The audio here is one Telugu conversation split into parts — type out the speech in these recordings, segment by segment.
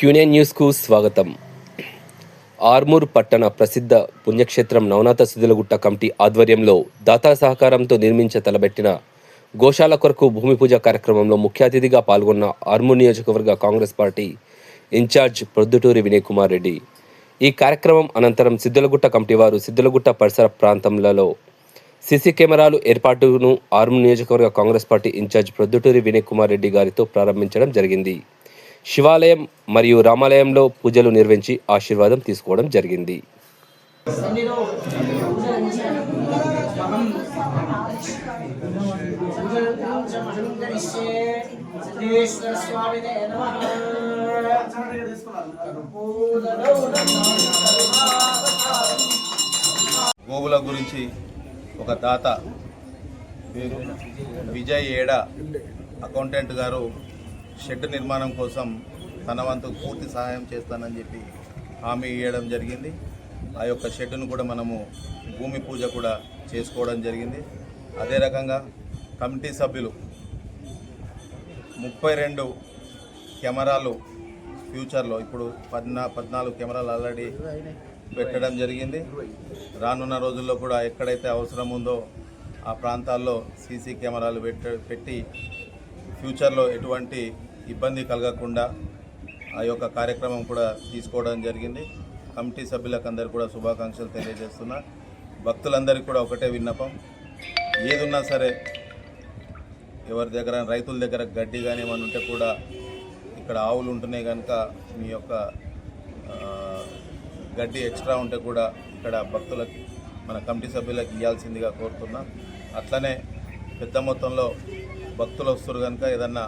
క్యూనే న్యూస్కు స్వాగతం. ఆర్మూర్ పట్టణ ప్రసిద్ధ పుణ్యక్షేత్రం నవనాథ సుదిలగుట్ట కమిటీ ఆధ్వర్యంలో దాతా సహకారంతో నిర్మించ తలబెట్టిన గోశాల కొరకు భూమి పూజ కార్యక్రమంలో ముఖ్య అతిథిగా పాల్గొన్న ఆర్మూర్ నియోజకవర్గ Congress party incharge Proddaturi Vinay Kumar Reddy. ఈ కార్యక్రమం అనంతరం సిద్దులగుట్ట కమిటీ వారు సిద్దులగుట్ట పరిసర ప్రాంతంలో సీసీ కెమెరాలు ఏర్పాటును ఆర్మూర్ నియోజకవర్గ Congress party incharge Proddaturi Vinay Kumar Reddy గారితో ప్రారంభించడం జరిగింది. శివాలయం మరియు రామాలయంలో పూజలు నిర్వహించి ఆశీర్వాదం తీసుకోవడం జరిగింది. గోగుల గురించి ఒక తాత పేరు విజయ్ ఏడా అకౌంటెంట్ గారు షెడ్ నిర్మాణం కోసం తన వంతు పూర్తి సహాయం చేస్తానని చెప్పి హామీ ఇవ్వడం జరిగింది. ఆ యొక్క షెడ్డును కూడా మనము భూమి పూజ కూడా చేసుకోవడం జరిగింది. అదే రకంగా కమిటీ సభ్యులు ముప్పై రెండు కెమెరాలు ఫ్యూచర్లో ఇప్పుడు పద్నా పద్నాలుగు కెమెరాలు ఆల్రెడీ పెట్టడం జరిగింది. రానున్న రోజుల్లో కూడా ఎక్కడైతే అవసరం ఉందో ఆ ప్రాంతాల్లో సీసీ కెమెరాలు పెట్ట పెట్టి ఫ్యూచర్లో ఎటువంటి ఇబ్బంది కలగకుండా ఆ యొక్క కార్యక్రమం కూడా తీసుకోవడం జరిగింది. కమిటీ సభ్యులకు అందరికీ కూడా శుభాకాంక్షలు తెలియజేస్తున్నా. భక్తులందరికీ కూడా ఒకటే విన్నపం. ఏదున్నా సరే ఎవరి దగ్గర రైతుల దగ్గర గడ్డి కానీ ఏమైనా ఉంటే కూడా ఇక్కడ ఆవులు ఉంటున్నాయి కనుక మీ యొక్క గడ్డి ఎక్స్ట్రా ఉంటే కూడా ఇక్కడ భక్తులకి మన కమిటీ సభ్యులకు ఇవ్వాల్సిందిగా కోరుతున్నా. అట్లనే పెద్ద మొత్తంలో భక్తులు వస్తారు కనుక ఏదన్నా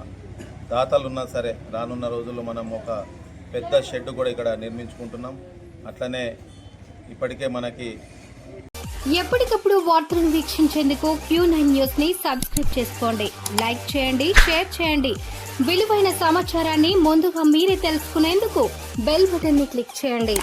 దాతలు ఉన్నా సరే రానున్న రోజుల్లో మనం ఒక పెద్ద షెడ్ కూడా ఇక్కడ నిర్మించుకుంటున్నాం. అట్లనే ఇప్పటికే మనకి ఎప్పటికప్పుడు వార్తలను వీక్షించేందుకు క్యూ నైన్ న్యూస్ని సబ్స్క్రైబ్ చేసుకోండి. లైక్ చేయండి షేర్ చేయండి. విలువైన సమాచారాన్ని ముందుగా మీరే తెలుసుకునేందుకు బెల్ బటన్ని క్లిక్ చేయండి.